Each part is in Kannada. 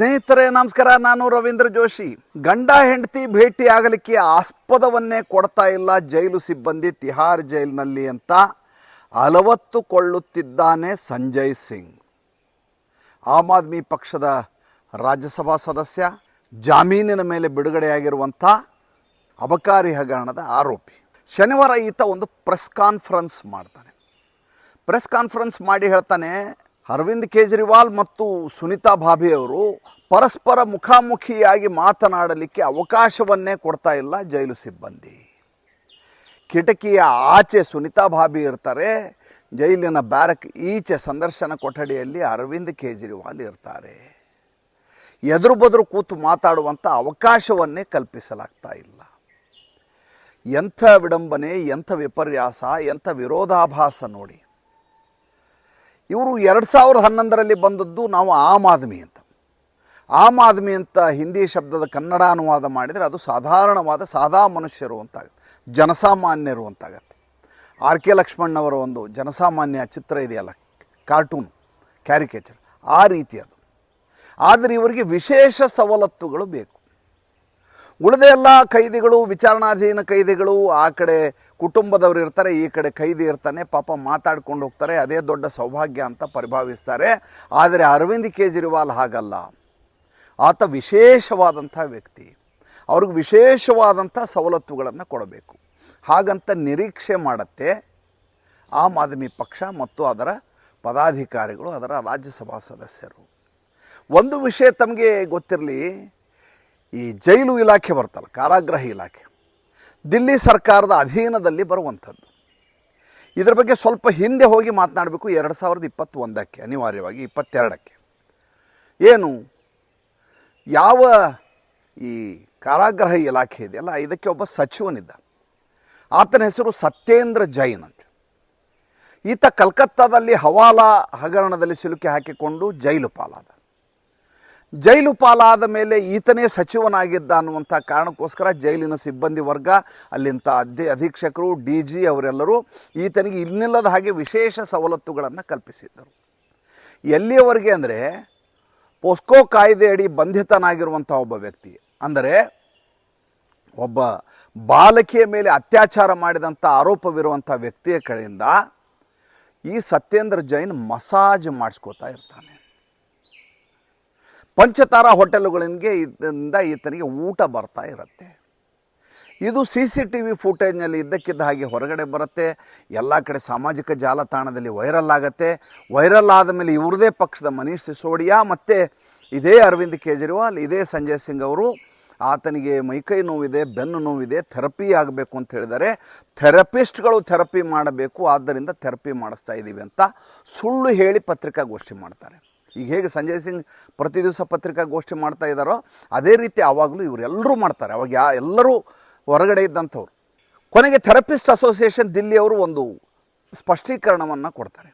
ಸ್ನೇಹಿತರೆ, ನಮಸ್ಕಾರ. ನಾನು ರವೀಂದ್ರ ಜೋಶಿ. ಗಂಡ ಹೆಂಡತಿ ಭೇಟಿ ಆಗಲಿಕ್ಕೆ ಆಸ್ಪದವನ್ನೇ ಕೊಡ್ತಾ ಇಲ್ಲ. ಜೈಲು ಸಿಬ್ಬಂದಿ ತಿಹಾರ್ ಜೈಲಿನಲ್ಲಿ ಅಂತ ಅಲವತ್ತುಕೊಳ್ಳುತ್ತಿದ್ದಾನೆ ಸಂಜಯ್ ಸಿಂಗ್. ಆಮ್ ಆದ್ಮಿ ಪಕ್ಷದ ರಾಜ್ಯಸಭಾ ಸದಸ್ಯ, ಜಾಮೀನಿನ ಮೇಲೆ ಬಿಡುಗಡೆಯಾಗಿರುವಂಥ ಅಬಕಾರಿ ಹಗರಣದ ಆರೋಪಿ. ಶನಿವಾರ ಈತ ಒಂದು ಪ್ರೆಸ್ ಕಾನ್ಫರೆನ್ಸ್ ಮಾಡ್ತಾನೆ. ಪ್ರೆಸ್ ಕಾನ್ಫರೆನ್ಸ್ ಮಾಡಿ ಹೇಳ್ತಾನೆ ಅರವಿಂದ್ ಕೇಜ್ರಿವಾಲ್ ಮತ್ತು ಸುನಿತಾ ಭಾಬಿ ಅವರು ಪರಸ್ಪರ ಮುಖಾಮುಖಿಯಾಗಿ ಮಾತನಾಡಲಿಕ್ಕೆ ಅವಕಾಶವನ್ನೇ ಕೊಡ್ತಾ ಇಲ್ಲ ಜೈಲು ಸಿಬ್ಬಂದಿ. ಕಿಟಕಿಯ ಆಚೆ ಸುನಿತಾ ಭಾಬಿ ಇರ್ತಾರೆ, ಜೈಲಿನ ಬ್ಯಾರಕ್ ಈಚೆ ಸಂದರ್ಶನ ಕೊಠಡಿಯಲ್ಲಿ ಅರವಿಂದ್ ಕೇಜ್ರಿವಾಲ್ ಇರ್ತಾರೆ. ಎದುರು ಬದುರು ಕೂತು ಮಾತಾಡುವಂಥ ಅವಕಾಶವನ್ನೇ ಕಲ್ಪಿಸಲಾಗ್ತಾ ಇಲ್ಲ. ಎಂಥ ವಿಡಂಬನೆ, ಎಂಥ ವಿಪರ್ಯಾಸ, ಎಂಥ ವಿರೋಧಾಭಾಸ ನೋಡಿ. ಇವರು ಎರಡು ಸಾವಿರದ ಹನ್ನೊಂದರಲ್ಲಿ ಬಂದದ್ದು ನಾವು ಆಮ್ ಆದ್ಮಿ ಅಂತ. ಆಮ್ ಆದ್ಮಿ ಅಂತ ಹಿಂದಿ ಶಬ್ದದ ಕನ್ನಡ ಅನುವಾದ ಮಾಡಿದರೆ ಅದು ಸಾಧಾರಣವಾದ ಸಾದಾ ಮನುಷ್ಯರು ಅಂತಾಗುತ್ತೆ. ಜನಸಾಮಾನ್ಯರು ಅಂತಾಗತ್ತೆ. ಆರ್ ಕೆ ಲಕ್ಷ್ಮಣ್ಣವರ ಒಂದು ಜನಸಾಮಾನ್ಯ ಚಿತ್ರ ಇದೆಯಲ್ಲ, ಕಾರ್ಟೂನ್, ಕ್ಯಾರಿಕೇಚರ್, ಆ ರೀತಿ ಅದು. ಆದರೆ ಇವರಿಗೆ ವಿಶೇಷ ಸವಲತ್ತುಗಳು ಬೇಕು. ಉಳಿದ ಎಲ್ಲ ಕೈದಿಗಳು, ವಿಚಾರಣಾಧೀನ ಕೈದಿಗಳು, ಆ ಕಡೆ ಕುಟುಂಬದವರು ಇರ್ತಾರೆ, ಈ ಕಡೆ ಕೈದಿ ಇರ್ತಾನೆ, ಪಾಪ ಮಾತಾಡ್ಕೊಂಡು ಹೋಗ್ತಾರೆ, ಅದೇ ದೊಡ್ಡ ಸೌಭಾಗ್ಯ ಅಂತ ಪರಿಭಾವಿಸ್ತಾರೆ. ಆದರೆ ಅರವಿಂದ್ ಕೇಜ್ರಿವಾಲ್ ಹಾಗಲ್ಲ. ಆತ ವಿಶೇಷವಾದಂಥ ವ್ಯಕ್ತಿ. ಅವ್ರಿಗೆ ವಿಶೇಷವಾದಂಥ ಸವಲತ್ತುಗಳನ್ನು ಕೊಡಬೇಕು. ಹಾಗಂತ ನಿರೀಕ್ಷೆ ಮಾಡುತ್ತೆ ಆಮ್ ಆದ್ಮಿ ಪಕ್ಷ ಮತ್ತು ಅದರ ಪದಾಧಿಕಾರಿಗಳು, ಅದರ ರಾಜ್ಯಸಭಾ ಸದಸ್ಯರು. ಒಂದು ವಿಷಯ ತಮಗೆ ಗೊತ್ತಿರಲಿ ಈ ಜೈಲು ಇಲಾಖೆ ಬರ್ತಲ್ಲ, ಕಾರಾಗೃಹ ಇಲಾಖೆ. ದಿಲ್ಲಿ ಸರ್ಕಾರದ ಅಧೀನದಲ್ಲಿ ಬರುವಂಥದ್ದು. ಇದರ ಬಗ್ಗೆ ಸ್ವಲ್ಪ ಹಿಂದೆ ಹೋಗಿ ಮಾತನಾಡಬೇಕು, ಎರಡು ಸಾವಿರದ ಇಪ್ಪತ್ತೊಂದಕ್ಕೆ, ಅನಿವಾರ್ಯವಾಗಿ ಇಪ್ಪತ್ತೆರಡಕ್ಕೆ. ಏನು? ಯಾವ ಈ ಕಾರಾಗೃಹ ಇಲಾಖೆ ಇದೆಯಲ್ಲ, ಇದಕ್ಕೆ ಒಬ್ಬ ಸಚಿವನಿದ್ದ. ಆತನ ಹೆಸರು ಸತ್ಯೇಂದ್ರ ಜೈನ್ ಅಂತ. ಈತ ಕಲ್ಕತ್ತಾದಲ್ಲಿ ಹವಾಲಾ ಹಗರಣದಲ್ಲಿ ಸಿಲುಕಿ ಹಾಕಿಕೊಂಡು ಜೈಲು ಪಾಲಾದ. ಜೈಲು ಪಾಲಾದ ಮೇಲೆ ಈತನೇ ಸಚಿವನಾಗಿದ್ದ ಅನ್ನುವಂಥ ಕಾರಣಕ್ಕೋಸ್ಕರ ಜೈಲಿನ ಸಿಬ್ಬಂದಿ ವರ್ಗ ಅಲ್ಲಿಂಥ ಅಧ್ಯ, ಅಧೀಕ್ಷಕರು ಡಿ ಜಿ ಅವರೆಲ್ಲರೂ ಈತನಿಗೆ ಇನ್ನಿಲ್ಲದ ಹಾಗೆ ವಿಶೇಷ ಸವಲತ್ತುಗಳನ್ನು ಕಲ್ಪಿಸಿದ್ದರು. ಎಲ್ಲಿಯವರೆಗೆ ಅಂದರೆ ಪೋಸ್ಕೋ ಕಾಯ್ದೆಯಡಿ ಬಂಧಿತನಾಗಿರುವಂಥ ಒಬ್ಬ ವ್ಯಕ್ತಿ, ಅಂದರೆ ಒಬ್ಬ ಬಾಲಕಿಯ ಮೇಲೆ ಅತ್ಯಾಚಾರ ಮಾಡಿದಂಥ ಆರೋಪವಿರುವಂಥ ವ್ಯಕ್ತಿಯ ಕಡೆಯಿಂದ ಈ ಸತ್ಯೇಂದ್ರ ಜೈನ್ ಮಸಾಜ್ ಮಾಡಿಸ್ಕೋತಾ ಇರ್ತಾನೆ. ಪಂಚತಾರ ಹೋಟೆಲ್ಗಳಿಗೆ ಇದರಿಂದ ಈತನಿಗೆ ಊಟ ಬರ್ತಾ ಇರುತ್ತೆ. ಇದು ಸಿ ಸಿ ಟಿ ವಿ ಫುಟೇಜ್ನಲ್ಲಿ ಇದ್ದಕ್ಕಿದ್ದ ಹಾಗೆ ಹೊರಗಡೆ ಬರುತ್ತೆ. ಎಲ್ಲ ಕಡೆ ಸಾಮಾಜಿಕ ಜಾಲತಾಣದಲ್ಲಿ ವೈರಲ್ ಆಗುತ್ತೆ. ವೈರಲ್ ಆದ ಮೇಲೆ ಇವ್ರದೇ ಪಕ್ಷದ ಮನೀಶ್ ಸಿಸೋಡಿಯಾ ಮತ್ತು ಇದೇ ಅರವಿಂದ್ ಕೇಜ್ರಿವಾಲ್, ಇದೇ ಸಂಜಯ್ ಸಿಂಗ್ ಅವರು ಆತನಿಗೆ ಮೈಕೈ ನೋವಿದೆ, ಬೆನ್ನು ನೋವಿದೆ, ಥೆರಪಿ ಆಗಬೇಕು ಅಂತ ಹೇಳಿದರೆ ಥೆರಪಿಸ್ಟ್ಗಳು ಥೆರಪಿ ಮಾಡಬೇಕು, ಆದ್ದರಿಂದ ಥೆರಪಿ ಮಾಡಿಸ್ತಾ ಇದ್ದೀವಿ ಅಂತ ಸುಳ್ಳು ಹೇಳಿ ಪತ್ರಿಕಾಗೋಷ್ಠಿ ಮಾಡ್ತಾರೆ. ಈಗ ಹೇಗೆ ಸಂಜಯ್ ಸಿಂಗ್ ಪ್ರತಿ ದಿವಸ ಪತ್ರಿಕಾಗೋಷ್ಠಿ ಮಾಡ್ತಾ ಇದ್ದಾರೋ, ಅದೇ ರೀತಿ ಆವಾಗಲೂ ಇವರೆಲ್ಲರೂ ಮಾಡ್ತಾರೆ. ಅವಾಗ ಯಾ, ಎಲ್ಲರೂ ಹೊರಗಡೆ ಇದ್ದಂಥವ್ರು. ಕೊನೆಗೆ ಥೆರಪಿಸ್ಟ್ ಅಸೋಸಿಯೇಷನ್ ದಿಲ್ಲಿಯವರು ಒಂದು ಸ್ಪಷ್ಟೀಕರಣವನ್ನು ಕೊಡ್ತಾರೆ.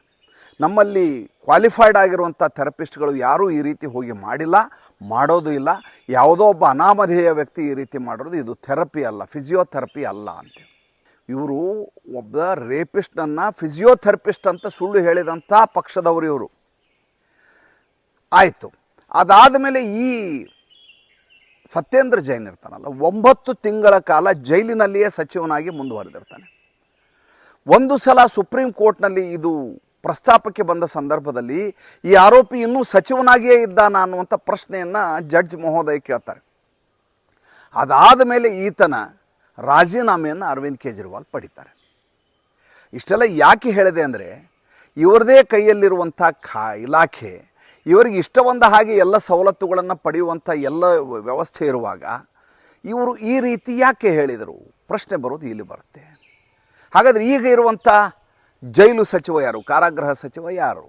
ನಮ್ಮಲ್ಲಿ ಕ್ವಾಲಿಫೈಡ್ ಆಗಿರುವಂಥ ಥೆರಪಿಸ್ಟ್ಗಳು ಯಾರೂ ಈ ರೀತಿ ಹೋಗಿ ಮಾಡಿಲ್ಲ, ಮಾಡೋದು ಇಲ್ಲ. ಯಾವುದೋ ಒಬ್ಬ ಅನಾಮಧೇಯ ವ್ಯಕ್ತಿ ಈ ರೀತಿ ಮಾಡಿರೋದು ಇದು ಥೆರಪಿ ಅಲ್ಲ, ಫಿಸಿಯೋಥೆರಪಿ ಅಲ್ಲ ಅಂತ. ಇವರು ಒಬ್ಬ ರೇಪಿಸ್ಟನ್ನು ಫಿಸಿಯೋಥೆರಪಿಸ್ಟ್ ಅಂತ ಸುಳ್ಳು ಹೇಳಿದಂಥ ಪಕ್ಷದವರು ಇವರು. ಆಯಿತು. ಅದಾದ ಮೇಲೆ ಈ ಸತ್ಯೇಂದ್ರ ಜೈನ್ ಇರ್ತಾನಲ್ಲ, ಒಂಬತ್ತು ತಿಂಗಳ ಕಾಲ ಜೈಲಿನಲ್ಲಿಯೇ ಸಚಿವನಾಗಿ ಮುಂದುವರೆದಿರ್ತಾನೆ. ಒಂದು ಸಲ ಸುಪ್ರೀಂ ಕೋರ್ಟ್ನಲ್ಲಿ ಇದು ಪ್ರಸ್ತಾಪಕ್ಕೆ ಬಂದ ಸಂದರ್ಭದಲ್ಲಿ ಈ ಆರೋಪಿ ಇನ್ನೂ ಸಚಿವನಾಗಿಯೇ ಇದ್ದಾನ ಅನ್ನುವಂಥ ಪ್ರಶ್ನೆಯನ್ನು ಜಡ್ಜ್ ಮಹೋದಯ ಕೇಳ್ತಾರೆ. ಅದಾದ ಮೇಲೆ ಈತನ ರಾಜೀನಾಮೆಯನ್ನು ಅರವಿಂದ್ ಕೇಜ್ರಿವಾಲ್ ಪಡಿತಾರೆ. ಇಷ್ಟೆಲ್ಲ ಯಾಕೆ ಹೇಳಿದೆ ಅಂದರೆ, ಇವರದೇ ಕೈಯಲ್ಲಿರುವಂಥ ಖಾ ಇಲಾಖೆ ಇವರಿಗೆ ಇಷ್ಟ ಬಂದ ಹಾಗೆ ಎಲ್ಲ ಸವಲತ್ತುಗಳನ್ನು ಪಡೆಯುವಂಥ ಎಲ್ಲ ವ್ಯವಸ್ಥೆ ಇರುವಾಗ ಇವರು ಈ ರೀತಿ ಯಾಕೆ ಹೇಳಿದರು? ಪ್ರಶ್ನೆ ಬರೋದು ಇಲ್ಲಿ ಬರುತ್ತೆ. ಹಾಗಾದರೆ ಈಗ ಇರುವಂಥ ಜೈಲು ಸಚಿವ ಯಾರು? ಕಾರಾಗೃಹ ಸಚಿವ ಯಾರು?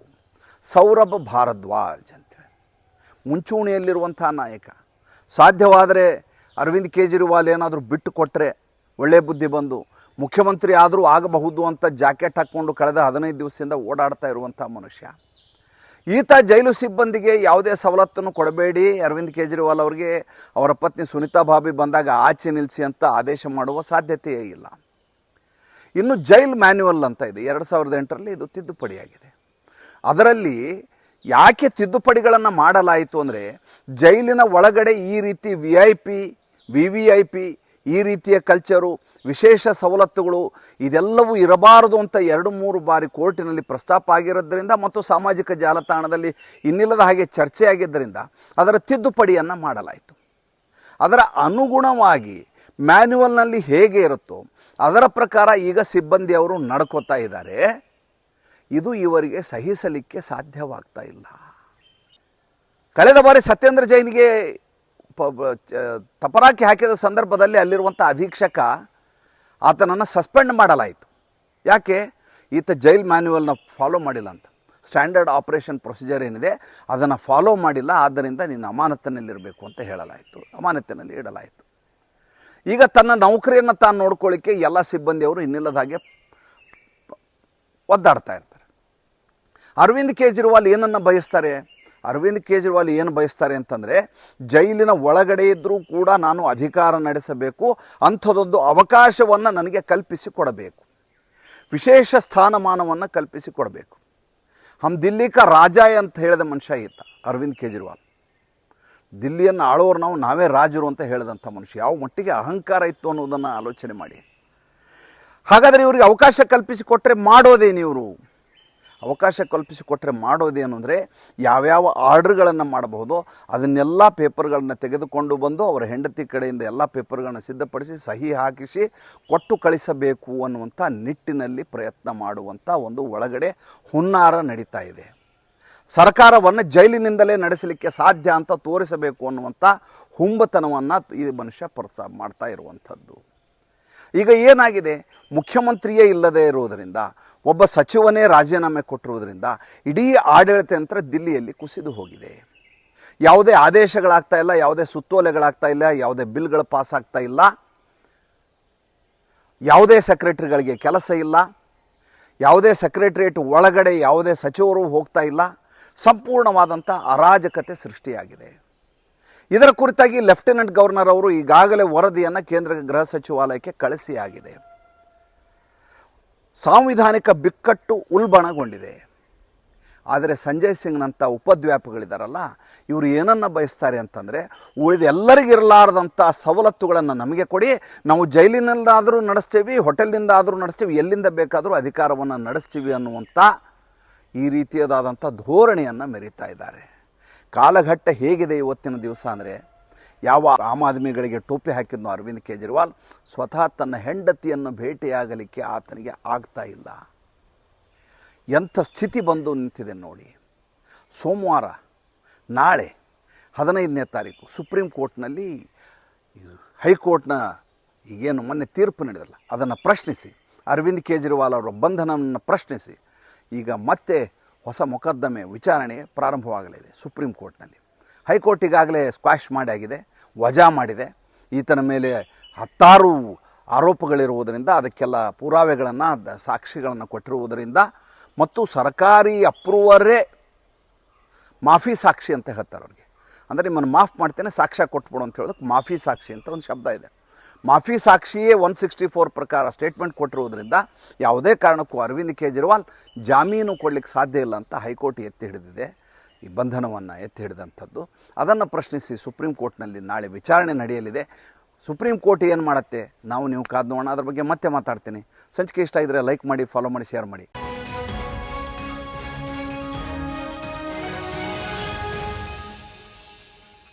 ಸೌರಭ್ ಭಾರದ್ವಾಜ್ ಅಂತೇಳಿ ಮುಂಚೂಣಿಯಲ್ಲಿರುವಂಥ ನಾಯಕ. ಸಾಧ್ಯವಾದರೆ ಅರವಿಂದ್ ಕೇಜ್ರಿವಾಲ್ ಏನಾದರೂ ಬಿಟ್ಟು ಕೊಟ್ಟರೆ ಒಳ್ಳೆಯ ಬುದ್ಧಿ ಬಂದು ಮುಖ್ಯಮಂತ್ರಿ ಆದರೂ ಆಗಬಹುದು ಅಂತ ಜಾಕೆಟ್ ಹಾಕ್ಕೊಂಡು ಕಳೆದ ಹದಿನೈದು ದಿವಸದಿಂದ ಓಡಾಡ್ತಾ ಇರುವಂಥ ಮನುಷ್ಯ. ಈತ ಜೈಲು ಸಿಬ್ಬಂದಿಗೆ ಯಾವುದೇ ಸವಲತ್ತನ್ನು ಕೊಡಬೇಡಿ. ಅರವಿಂದ್ ಕೇಜ್ರಿವಾಲ್ ಅವರಿಗೆ ಅವರ ಪತ್ನಿ ಸುನಿತಾ ಭಾಬಿ ಬಂದಾಗ ಆಚೆ ನಿಲ್ಲಿಸಿ ಅಂತ ಆದೇಶ ಮಾಡುವ ಸಾಧ್ಯತೆಯೇ ಇಲ್ಲ. ಇನ್ನು ಜೈಲ್ ಮ್ಯಾನ್ಯುವಲ್ ಅಂತ ಇದೆ. ಎರಡು ಸಾವಿರದ ಎಂಟರಲ್ಲಿ ಇದು ತಿದ್ದುಪಡಿಯಾಗಿದೆ. ಅದರಲ್ಲಿ ಯಾಕೆ ತಿದ್ದುಪಡಿಗಳನ್ನು ಮಾಡಲಾಯಿತು ಅಂದರೆ ಜೈಲಿನ ಒಳಗಡೆ ಈ ರೀತಿ V I P V V I P ಈ ರೀತಿಯ ಕಲ್ಚರು ವಿಶೇಷ ಸವಲತ್ತುಗಳು, ಇದೆಲ್ಲವೂ ಇರಬಾರದು ಅಂತ ಎರಡು ಮೂರು ಬಾರಿ ಕೋರ್ಟಿನಲ್ಲಿ ಪ್ರಸ್ತಾಪ ಆಗಿರೋದ್ರಿಂದ ಮತ್ತು ಸಾಮಾಜಿಕ ಜಾಲತಾಣದಲ್ಲಿ ಇನ್ನಿಲ್ಲದ ಹಾಗೆ ಚರ್ಚೆಯಾಗಿದ್ದರಿಂದ ಅದರ ತಿದ್ದುಪಡಿಯನ್ನು ಮಾಡಲಾಯಿತು. ಅದರ ಅನುಗುಣವಾಗಿ ಮ್ಯಾನ್ಯುವಲ್ನಲ್ಲಿ ಹೇಗೆ ಇರುತ್ತೋ, ಅದರ ಪ್ರಕಾರ ಈಗ ಸಿಬ್ಬಂದಿಯವರು ನಡ್ಕೋತಾ ಇದ್ದಾರೆ. ಇದು ಇವರಿಗೆ ಸಹಿಸಲಿಕ್ಕೆ ಸಾಧ್ಯವಾಗ್ತಾ ಇಲ್ಲ. ಕಳೆದ ಬಾರಿ ಸತ್ಯೇಂದ್ರ ಜೈನ್ಗೆ ಪ- ತಪರಾಕಿ ಹಾಕಿದ ಸಂದರ್ಭದಲ್ಲಿ ಅಲ್ಲಿರುವಂಥ ಅಧೀಕ್ಷಕ ಆತನನ್ನು ಸಸ್ಪೆಂಡ್ ಮಾಡಲಾಯಿತು. ಯಾಕೆ? ಈತ ಜೈಲ್ ಮ್ಯಾನ್ಯುವಲ್ನ ಫಾಲೋ ಮಾಡಿಲ್ಲ ಅಂತ. ಸ್ಟ್ಯಾಂಡರ್ಡ್ ಆಪರೇಷನ್ ಪ್ರೊಸೀಜರ್ ಏನಿದೆ, ಅದನ್ನು ಫಾಲೋ ಮಾಡಿಲ್ಲ, ಆದ್ದರಿಂದ ನೀನು ಅಮಾನತ್ತಿನಲ್ಲಿರಬೇಕು ಅಂತ ಹೇಳಲಾಯಿತು. ಅಮಾನತ್ತಿನಲ್ಲಿ ಇಡಲಾಯಿತು. ಈಗ ತನ್ನ ನೌಕರಿಯನ್ನು ತಾನು ನೋಡ್ಕೊಳ್ಳಿಕ್ಕೆ ಎಲ್ಲ ಸಿಬ್ಬಂದಿಯವರು ಇನ್ನಿಲ್ಲದ ಹಾಗೆ ಒದ್ದಾಡ್ತಾ ಇರ್ತಾರೆ. ಅರವಿಂದ್ ಕೇಜ್ರಿವಾಲ್ ಏನನ್ನು ಬಯಸ್ತಾರೆ? ಅರವಿಂದ್ ಕೇಜ್ರಿವಾಲ್ ಏನು ಬಯಸ್ತಾರೆ ಅಂತಂದರೆ ಜೈಲಿನ ಒಳಗಡೆ ಇದ್ದರೂ ಕೂಡ ನಾನು ಅಧಿಕಾರ ನಡೆಸಬೇಕು, ಅಂಥದ್ದೊಂದು ಅವಕಾಶವನ್ನು ನನಗೆ ಕಲ್ಪಿಸಿ ಕೊಡಬೇಕು. ವಿಶೇಷ ಸ್ಥಾನಮಾನವನ್ನು ಕಲ್ಪಿಸಿ ಕೊಡಬೇಕು. ಹಮ್ ದಿಲ್ಲಿ ಕಾ ರಾಜ ಅಂತ ಹೇಳಿದ ಮನುಷ್ಯ ಈತ ಅರವಿಂದ್ ಕೇಜ್ರಿವಾಲ್. ದಿಲ್ಲಿಯನ್ನು ಆಳೋರು ನಾವು ನಾವೇ ರಾಜರು ಅಂತ ಹೇಳಿದಂಥ ಮನುಷ್ಯ. ಯಾವ ಮಟ್ಟಿಗೆ ಅಹಂಕಾರ ಇತ್ತು ಅನ್ನೋದನ್ನು ಆಲೋಚನೆ ಮಾಡಿ. ಹಾಗಾದರೆ ಇವರಿಗೆ ಅವಕಾಶ ಕಲ್ಪಿಸಿಕೊಟ್ರೆ ಮಾಡೋದೇನು ಇವರು? ಅವಕಾಶ ಕಲ್ಪಿಸಿಕೊಟ್ರೆ ಮಾಡೋದೇನು ಅಂದರೆ ಯಾವ್ಯಾವ ಆರ್ಡ್ರ್ಗಳನ್ನು ಮಾಡಬಹುದು, ಅದನ್ನೆಲ್ಲ ಪೇಪರ್ಗಳನ್ನ ತೆಗೆದುಕೊಂಡು ಬಂದು ಅವರ ಹೆಂಡತಿ ಕಡೆಯಿಂದ ಎಲ್ಲ ಪೇಪರ್ಗಳನ್ನ ಸಿದ್ಧಪಡಿಸಿ, ಸಹಿ ಹಾಕಿಸಿ, ಕೊಟ್ಟು ಕಳಿಸಬೇಕು ಅನ್ನುವಂಥ ನಿಟ್ಟಿನಲ್ಲಿ ಪ್ರಯತ್ನ ಮಾಡುವಂಥ ಒಂದು ಒಳಗಡೆ ಹುನ್ನಾರ ನಡೀತಾ ಇದೆ. ಸರ್ಕಾರವನ್ನು ಜೈಲಿನಿಂದಲೇ ನಡೆಸಲಿಕ್ಕೆ ಸಾಧ್ಯ ಅಂತ ತೋರಿಸಬೇಕು ಅನ್ನುವಂಥ ಹುಂಬತನವನ್ನು ಈ ಮನುಷ್ಯ ಪ್ರೋತ್ಸಾಹ ಮಾಡ್ತಾ ಇರುವಂಥದ್ದು. ಈಗ ಏನಾಗಿದೆ? ಮುಖ್ಯಮಂತ್ರಿಯೇ ಇಲ್ಲದೆ ಇರುವುದರಿಂದ ಒಬ್ಬ ಸಚಿವನೇ ರಾಜೀನಾಮೆ ಕೊಟ್ಟಿರುವುದರಿಂದ ಇಡೀ ಆಡಳಿತ ಯಂತ್ರ ದಿಲ್ಲಿಯಲ್ಲಿ ಕುಸಿದು ಹೋಗಿದೆ. ಯಾವುದೇ ಆದೇಶಗಳಾಗ್ತಾ ಇಲ್ಲ, ಯಾವುದೇ ಸುತ್ತೋಲೆಗಳಾಗ್ತಾ ಇಲ್ಲ, ಯಾವುದೇ ಬಿಲ್ಗಳು ಪಾಸ್ ಆಗ್ತಾ ಇಲ್ಲ. ಯಾವುದೇ ಸೆಕ್ರೆಟರಿಗಳಿಗೆ ಕೆಲಸ ಇಲ್ಲ. ಯಾವುದೇ ಸೆಕ್ರೆಟರಿಯೇಟ್ ಒಳಗಡೆ ಯಾವುದೇ ಸಚಿವರು ಹೋಗ್ತಾ ಇಲ್ಲ. ಸಂಪೂರ್ಣವಾದಂಥ ಅರಾಜಕತೆ ಸೃಷ್ಟಿಯಾಗಿದೆ. ಇದರ ಕುರಿತಾಗಿ ಲೆಫ್ಟಿನೆಂಟ್ ಗವರ್ನರ್ ಅವರು ಈಗಾಗಲೇ ವರದಿಯನ್ನು ಕೇಂದ್ರ ಗೃಹ ಸಚಿವಾಲಯಕ್ಕೆ ಕಳಿಸಿ ಆಗಿದೆ ಸಾಂವಿಧಾನಿಕ ಬಿಕ್ಕಟ್ಟು ಉಲ್ಬಣಗೊಂಡಿದೆ. ಆದರೆ ಸಂಜಯ್ ಸಿಂಗ್ನಂಥ ಉಪದ್ವ್ಯಾಪಗಳಿದ್ದಾರಲ್ಲ ಇವರು ಏನನ್ನು ಬಯಸ್ತಾರೆ ಅಂತಂದರೆ, ಉಳಿದ ಎಲ್ಲರಿಗಿರಲಾರ್ದಂಥ ಸವಲತ್ತುಗಳನ್ನು ನಮಗೆ ಕೊಡಿ, ನಾವು ಜೈಲಿನಲ್ಲಾದರೂ ನಡೆಸ್ತೀವಿ ಹೋಟೆಲ್ನಿಂದ ಆದರೂ ನಡೆಸ್ತೀವಿ, ಎಲ್ಲಿಂದ ಬೇಕಾದರೂ ಅಧಿಕಾರವನ್ನು ನಡೆಸ್ತೀವಿ ಅನ್ನುವಂಥ ಈ ರೀತಿಯದಾದಂಥ ಧೋರಣೆಯನ್ನು ಮೆರೀತಾ ಇದ್ದಾರೆ. ಕಾಲಘಟ್ಟ ಹೇಗಿದೆ ಇವತ್ತಿನ ದಿವಸ ಅಂದರೆ ಯಾವ ಆಮ್ ಆದ್ಮಿಗಳಿಗೆ ಟೋಪಿ ಹಾಕಿದ್ನೋ ಅರವಿಂದ್ ಕೇಜ್ರಿವಾಲ್, ಸ್ವತಃ ತನ್ನ ಹೆಂಡತಿಯನ್ನು ಭೇಟಿಯಾಗಲಿಕ್ಕೆ ಆತನಿಗೆ ಆಗ್ತಾ ಇಲ್ಲ. ಎಂಥ ಸ್ಥಿತಿ ಬಂದು ನಿಂತಿದೆ ನೋಡಿ. ಸೋಮವಾರ, ನಾಳೆ ಹದಿನೈದನೇ ತಾರೀಕು ಸುಪ್ರೀಂ ಕೋರ್ಟ್ನಲ್ಲಿ ಹೈಕೋರ್ಟ್ನ ಈಗೇನು ಮೊನ್ನೆ ತೀರ್ಪು ನಡೆದಲ್ಲ, ಅದನ್ನು ಪ್ರಶ್ನಿಸಿ, ಅರವಿಂದ್ ಕೇಜ್ರಿವಾಲ್ ಅವರ ಬಂಧನವನ್ನು ಪ್ರಶ್ನಿಸಿ, ಈಗ ಮತ್ತೆ ಹೊಸ ಮೊಕದ್ದಮೆ ವಿಚಾರಣೆ ಪ್ರಾರಂಭವಾಗಲಿದೆ ಸುಪ್ರೀಂ ಕೋರ್ಟ್ನಲ್ಲಿ. ಹೈಕೋರ್ಟ್ ಈಗಾಗಲೇ ಸ್ಕ್ವಾಶ್ ಮಾಡಿ ಆಗಿದೆ ವಜಾ ಮಾಡಿದೆ. ಈತನ ಮೇಲೆ ಹತ್ತಾರು ಆರೋಪಗಳಿರುವುದರಿಂದ ಅದಕ್ಕೆಲ್ಲ ಪುರಾವೆಗಳನ್ನು ಸಾಕ್ಷಿಗಳನ್ನು ಕೊಟ್ಟಿರುವುದರಿಂದ ಮತ್ತು ಸರ್ಕಾರಿ ಅಪ್ರೂವರೇ ಮಾಫಿ ಸಾಕ್ಷಿ ಅಂತ ಹೇಳ್ತಾರೆ ಅವ್ರಿಗೆ. ಅಂದರೆ ನಿಮ್ಮನ್ನು ಮಾಫ್ ಮಾಡ್ತೇನೆ, ಸಾಕ್ಷ್ಯ ಕೊಟ್ಬಿಡು ಅಂತ ಹೇಳೋದಕ್ಕೆ ಮಾಫಿ ಸಾಕ್ಷಿ ಅಂತ ಒಂದು ಶಬ್ದ ಇದೆ. ಮಾಫಿ ಸಾಕ್ಷಿಯೇ ಒನ್ ಸಿಕ್ಸ್ಟಿ ಫೋರ್ ಪ್ರಕಾರ ಸ್ಟೇಟ್ಮೆಂಟ್ ಕೊಟ್ಟಿರುವುದರಿಂದ ಯಾವುದೇ ಕಾರಣಕ್ಕೂ ಅರವಿಂದ್ ಕೇಜ್ರಿವಾಲ್ ಜಾಮೀನು ಕೊಡಲಿಕ್ಕೆ ಸಾಧ್ಯ ಇಲ್ಲ ಅಂತ ಹೈಕೋರ್ಟ್ ಎತ್ತಿ ಹಿಡಿದಿದೆ. ಈ ಬಂಧನವನ್ನು ಎತ್ತಿ ಹಿಡಿದಂಥದ್ದು ಅದನ್ನು ಪ್ರಶ್ನಿಸಿ ಸುಪ್ರೀಂ ಕೋರ್ಟ್ನಲ್ಲಿ ನಾಳೆ ವಿಚಾರಣೆ ನಡೆಯಲಿದೆ. ಸುಪ್ರೀಂ ಕೋರ್ಟ್ ಏನು ಮಾಡುತ್ತೆ? ನಾವು ನೀವು ಕಾದ್ನೋಣ ನೋಡೋಣ. ಅದ್ರ ಬಗ್ಗೆ ಮತ್ತೆ ಮಾತಾಡ್ತೀನಿ. ಸಂಚಿಕೆ ಇಷ್ಟ ಇದ್ದರೆ ಲೈಕ್ ಮಾಡಿ ಫಾಲೋ ಮಾಡಿ ಶೇರ್ ಮಾಡಿ.